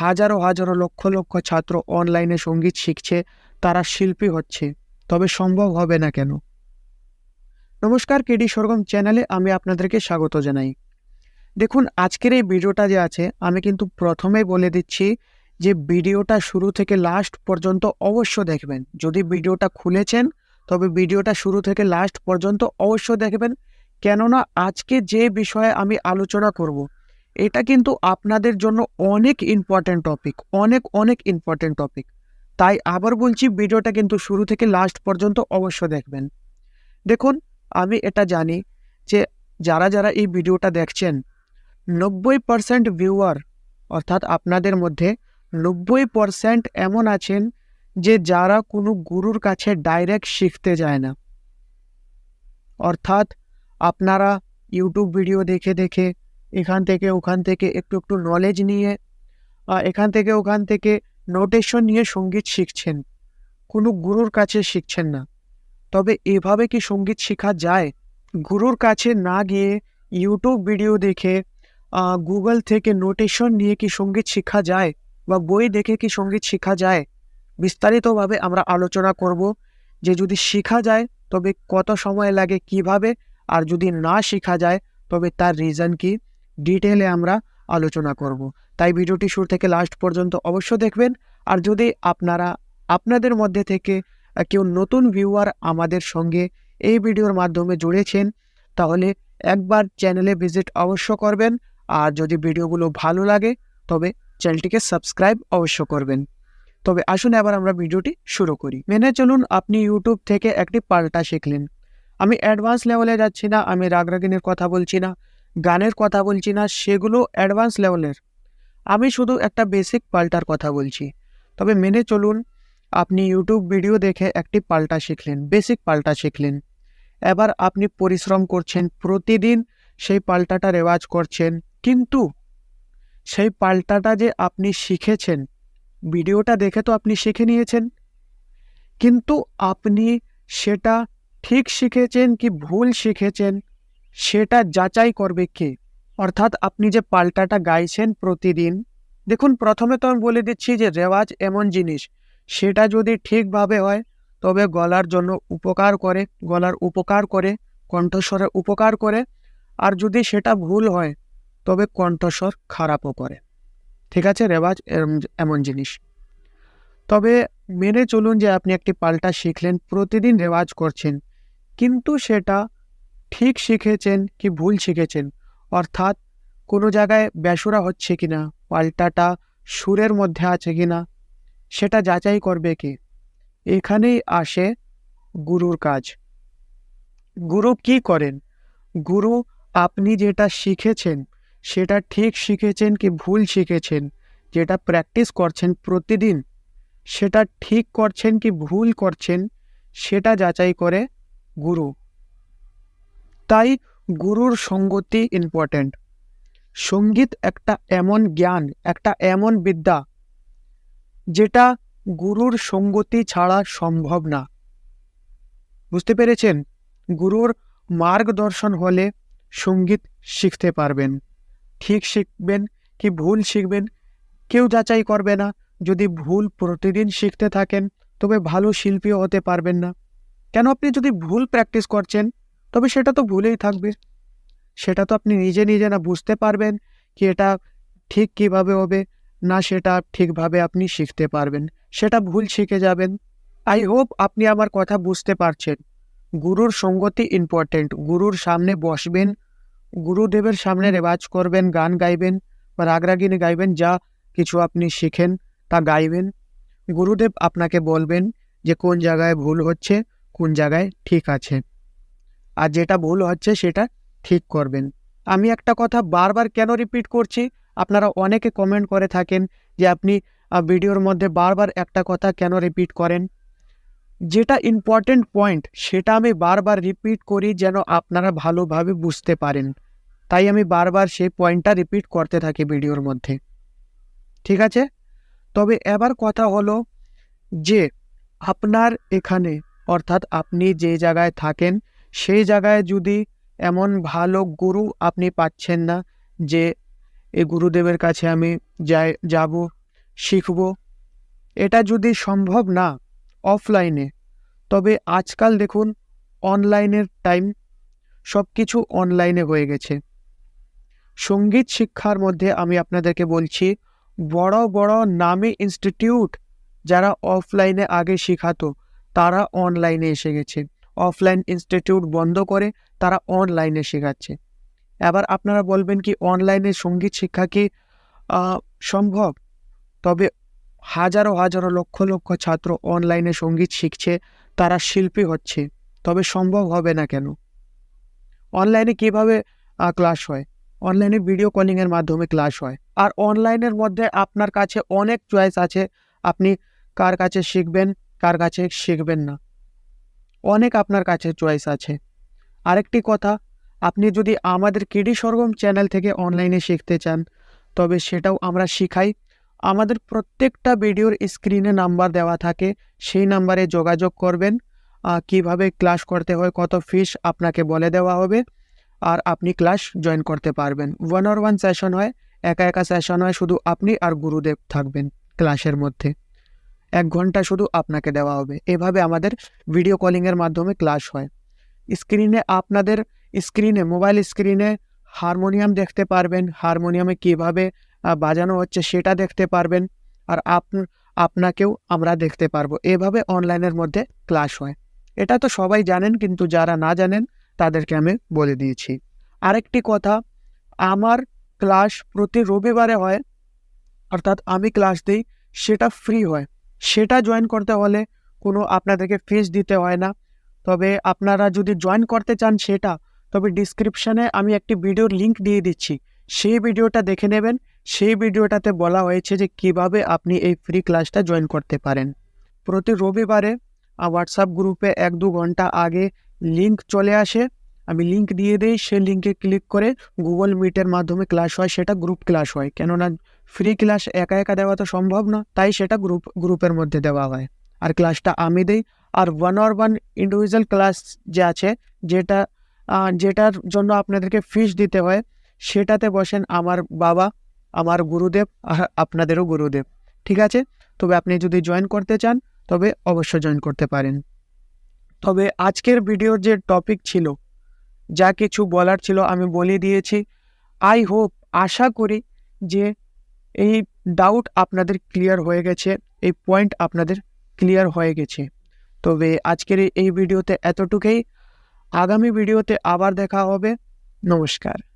হাজারো হাজারো লক্ষ লক্ষ ছাত্র অনলাইনে সংগীত শিখছে, তারা শিল্পী হচ্ছে। তবে সম্ভব হবে না কেন? নমস্কার, কেডি সরগম চ্যানেলে আমি আপনাদেরকে স্বাগত জানাই। দেখুন, আজকের এই ভিডিওটা যে আছে, আমি কিন্তু প্রথমেই বলে দিচ্ছি যে ভিডিওটা শুরু থেকে লাস্ট পর্যন্ত অবশ্য দেখবেন। যদি ভিডিওটা খুলেছেন, তবে ভিডিওটা শুরু থেকে লাস্ট পর্যন্ত অবশ্য দেখবেন। কেননা, আজকে যে বিষয়ে আমি আলোচনা করব এটা কিন্তু আপনাদের জন্য অনেক ইম্পর্ট্যান্ট টপিক অনেক অনেক ইম্পর্ট্যান্ট টপিক তাই আবার বলছি, ভিডিওটা কিন্তু শুরু থেকে লাস্ট পর্যন্ত অবশ্য দেখবেন। দেখুন, আমি এটা জানি যে যারা যারা এই ভিডিওটা দেখছেন, নব্বই পারসেন্ট ভিউয়ার অর্থাৎ আপনাদের মধ্যে নব্বই পারসেন্ট এমন আছেন যে যারা কোনো গুরুর কাছে ডাইরেক্ট শিখতে যায় না। অর্থাৎ আপনারা ইউটিউব ভিডিও দেখে দেখে এখান থেকে ওখান থেকে একটু একটু নলেজ নিয়ে এখান থেকে ওখান থেকে নোটেশন নিয়ে সংগীত শিখছেন। কোনো গুরুর কাছে শিখছেন না। তবে এভাবে কি সংগীত শেখা যায়? গুরুর কাছে না গিয়ে ইউটিউব ভিডিও দেখে গুগল থেকে নোটেশন নিয়ে কি সংগীত শেখা যায়? বা বই দেখে কি সংগীত শেখা যায়? বিস্তারিতভাবে আমরা আলোচনা করব। যে যদি শেখা যায়, তবে কত সময় লাগে, কীভাবে? আর যদি না শেখা যায়, তবে তার রিজন কি? ডিটেলে আমরা আলোচনা করব। তাই ভিডিওটি শুরু থেকে লাস্ট পর্যন্ত অবশ্য দেখবেন। আর যদি আপনারা, আপনাদের মধ্যে থেকে কেউ নতুন ভিউয়ার আমাদের সঙ্গে এই ভিডিওর মাধ্যমে জুড়েছেন, তাহলে একবার চ্যানেলে ভিজিট অবশ্য করবেন। আর যদি ভিডিওগুলো ভালো লাগে, তবে চ্যানেলটিকে সাবস্ক্রাইব অবশ্য করবেন। তবে আসুন এবার আমরা ভিডিওটি শুরু করি। মেনে চলুন, আপনি ইউটিউব থেকে একটি পাল্টা শিখলেন। আমি অ্যাডভান্স লেভেলে যাচ্ছি না, আমি রাগরাগিনীর কথা বলছি না। গানের কথা বলছি না, সেগুলো অ্যাডভান্স লেভেলের আমি শুধু একটা বেসিক পাল্টার কথা বলছি। তবে মেনে চলুন, আপনি ইউটিউব ভিডিও দেখে একটি পাল্টা শিখলেন বেসিক পাল্টা শিখলেন। এবার আপনি পরিশ্রম করছেন, প্রতিদিন সেই পাল্টাটা রেওয়াজ করছেন, কিন্তু সেই পাল্টাটা যে আপনি শিখেছেন ভিডিওটা দেখে তো আপনি শিখে নিয়েছেন। কিন্তু আপনি সেটা ঠিক শিখেছেন কি ভুল শিখেছেন সেটা যাচাই করবে কে? অর্থাৎ আপনি যে পাল্টাটা গাইছেন প্রতিদিন, দেখুন প্রথমে তো আমি বলে দিচ্ছি যে রেওয়াজ এমন জিনিস, সেটা যদি ঠিকভাবে হয়, তবে গলার জন্য উপকার করে, গলার উপকার করে, কণ্ঠস্বরে উপকার করে, আর যদি সেটা ভুল হয়, তবে কণ্ঠস্বর খারাপও করে। ঠিক আছে, রেওয়াজ এমন জিনিস। তবে মেনে চলুন যে আপনি একটি পাল্টা শিখলেন, প্রতিদিন রেওয়াজ করছেন, কিন্তু সেটা ঠিক শিখেছেন কি ভুল শিখেছেন? অর্থাৎ কোনো জায়গায় বেসুরা হচ্ছে কিনা? পাল্টাটা সুরের মধ্যে আছে কি না সেটা যাচাই করবে কি? এখানেই আসে গুরুর কাজ। গুরু কি করেন? গুরু, আপনি যেটা শিখেছেন, সেটা ঠিক শিখেছেন কি ভুল শিখেছেন? যেটা প্র্যাকটিস করছেন প্রতিদিন, সেটা ঠিক করছেন কি ভুল করছেন? সেটা যাচাই করে গুরু। তাই গুরুর সঙ্গতি ইম্পর্ট্যান্ট সংগীত একটা এমন জ্ঞান, একটা এমন বিদ্যা, যেটা গুরুর সঙ্গতি ছাড়া সম্ভব না। বুঝতে পেরেছেন? গুরুর মার্গদর্শন হলে সংগীত শিখতে পারবেন। ঠিক শিখবেন কি ভুল শিখবেন কেউ যাচাই করবে না। যদি ভুল প্রতিদিন শিখতে থাকেন, তবে ভালো শিল্পীও হতে পারবেন না। কেন আপনি যদি ভুল প্র্যাকটিস করছেন তবে সেটা তো ভুলেই থাকবে। সেটা তো আপনি নিজে নিজে না বুঝতে পারবেন কি এটা ঠিক কীভাবে হবে, না সেটা ঠিকভাবে আপনি শিখতে পারবেন। সেটা ভুল শিখে যাবেন। আই হোপ আপনি আমার কথা বুঝতে পারছেন। গুরুর সঙ্গতি ইম্পর্টেন্ট গুরুর সামনে বসবেন। গুরুদেবের সামনে রেওয়াজ করবেন, গান গাইবেন বা রাগরাগিনী গাইবেন, যা কিছু আপনি শিখেন তা গাইবেন। গুরুদেব আপনাকে বলবেন যে কোন জায়গায় ভুল হচ্ছে, কোন জায়গায় ঠিক আছে। আর যেটা ভুল হচ্ছে সেটা ঠিক করবেন। আমি একটা কথা বারবার কেন রিপিট করছি? আপনারা অনেকে কমেন্ট করে থাকেন যে আপনি ভিডিওর মধ্যে বারবার একটা কথা কেন রিপিট করেন? যেটা ইম্পর্টেন্ট পয়েন্ট সেটা আমি বারবার রিপিট করি যেন আপনারা ভালোভাবে বুঝতে পারেন। তাই আমি বারবার সেই পয়েন্টটা রিপিট করতে থাকি ভিডিওর মধ্যে। ঠিক আছে? তবে এবার কথা হলো যে, আপনার এখানে, অর্থাৎ আপনি যে জায়গায় থাকেন সেই জায়গায় যদি এমন ভালো গুরু আপনি পাচ্ছেন না যে এই গুরুদেবের কাছে আমি যাই, যাব, শিখব, এটা যদি সম্ভব না অফলাইনে তবে আজকাল দেখুন অনলাইনের টাইম সব কিছু অনলাইনে হয়ে গেছে। সংগীত শিক্ষার মধ্যে আমি আপনাদেরকে বলছি, বড় বড় নামী ইনস্টিটিউট যারা অফলাইনে আগে শেখাতো, তারা অনলাইনে এসে গেছে। অফলাইন ইনস্টিটিউট বন্ধ করে তারা অনলাইনে শেখাচ্ছে। এবার আপনারা বলবেন কি অনলাইনে সংগীত শিক্ষা কি সম্ভব? তবে হাজারো হাজারো লক্ষ লক্ষ ছাত্র অনলাইনে সংগীত শিখছে, তারা শিল্পী হচ্ছে, তবে সম্ভব হবে না কেন? অনলাইনে কীভাবে ক্লাস হয়? অনলাইনে ভিডিও কলিংয়ের মাধ্যমে ক্লাস হয়। আর অনলাইনের মধ্যে আপনার কাছে অনেক চয়েস আছে, আপনি কার কাছে শিখবেন, কার কাছে শিখবেন না। অনেক আপনার কাছে চয়েস আছে। আরেকটি কথা, আপনি যদি আমাদের কিডি সরগম চ্যানেল থেকে অনলাইনে শিখতে চান, তবে সেটাও আমরা শিখাই। আমাদের প্রত্যেকটা ভিডিওর স্ক্রিনে নাম্বার দেওয়া থাকে, সেই নাম্বারে যোগাযোগ করবেন কীভাবে ক্লাস করতে হয়, কত ফিস আপনাকে বলে দেওয়া হবে, আর আপনি ক্লাস জয়েন করতে পারবেন। ওয়ান আর ওয়ান সেশন হয়, একা একা সেশন হয়, শুধু আপনি আর গুরুদেব থাকবেন ক্লাসের মধ্যে। এক ঘণ্টা শুধু আপনাকে দেওয়া হবে। এভাবে আমাদের ভিডিও কলিংয়ের মাধ্যমে ক্লাস হয়। স্ক্রিনে আপনাদের স্ক্রিনে মোবাইল স্ক্রিনে হারমোনিয়াম দেখতে পারবেন। হারমোনিয়ামে কীভাবে বাজানো হচ্ছে সেটা দেখতে পারবেন। আর আপ, আপনাকেও আমরা দেখতে পারব। এভাবে অনলাইনের মধ্যে ক্লাস হয়। এটা তো সবাই জানেন, কিন্তু যারা না জানেন, তাদেরকে আমি বলে দিয়েছি। আরেকটি কথা, আমার ক্লাস প্রতি রবিবারে হয়, অর্থাৎ আমি ক্লাস দিই, সেটা ফ্রি হয়। সেটা জয়েন করতে হলে কোনো আপনাদেরকে ফিস দিতে হয় না। তবে আপনারা যদি জয়েন করতে চান সেটা, তবে ডিসক্রিপশানে আমি একটি ভিডিওর লিঙ্ক দিয়ে দিচ্ছি। সেই ভিডিওটা দেখে নেবেন। সেই ভিডিওটাতে বলা হয়েছে যে কীভাবে আপনি এই ফ্রি ক্লাসটা জয়েন করতে পারেন। প্রতি রবিবারে হোয়াটসঅ্যাপ গ্রুপে এক দু ঘণ্টা আগে লিঙ্ক চলে আসে। আমি লিঙ্ক দিয়ে দিই। সেই লিঙ্কে ক্লিক করে গুগল মিটের মাধ্যমে ক্লাস হয়। সেটা গ্রুপ ক্লাস হয়। কেননা ফ্রি ক্লাস একা একা দেওয়া তো সম্ভব না, তাই সেটা গ্রুপ গ্রুপের মধ্যে দেওয়া হয়। আর ক্লাসটা আমি দিই, আর ওয়ান আর ওয়ান ইন্ডিভিজুয়াল ক্লাস যে আছে, যেটা যেটার জন্য আপনাদেরকে ফিস দিতে হয়, সেটাতে বসেন আমার বাবা, আমার গুরুদেব আর আপনাদেরও গুরুদেব। ঠিক আছে? তবে আপনি যদি জয়েন করতে চান, তবে অবশ্যই জয়েন করতে পারেন। তবে আজকের ভিডিওর যে টপিক ছিল, যা কিছু বলার ছিল, আমি বলে দিয়েছি। আই হোপ আশা করি যে এই ডাউট আপনাদের ক্লিয়ার হয়ে গেছে, এই পয়েন্ট আপনাদের ক্লিয়ার হয়ে গেছে। তবে আজকের এই- ভিডিওতে এতটুকুই। আগামী ভিডিওতে আবার দেখা হবে। নমস্কার।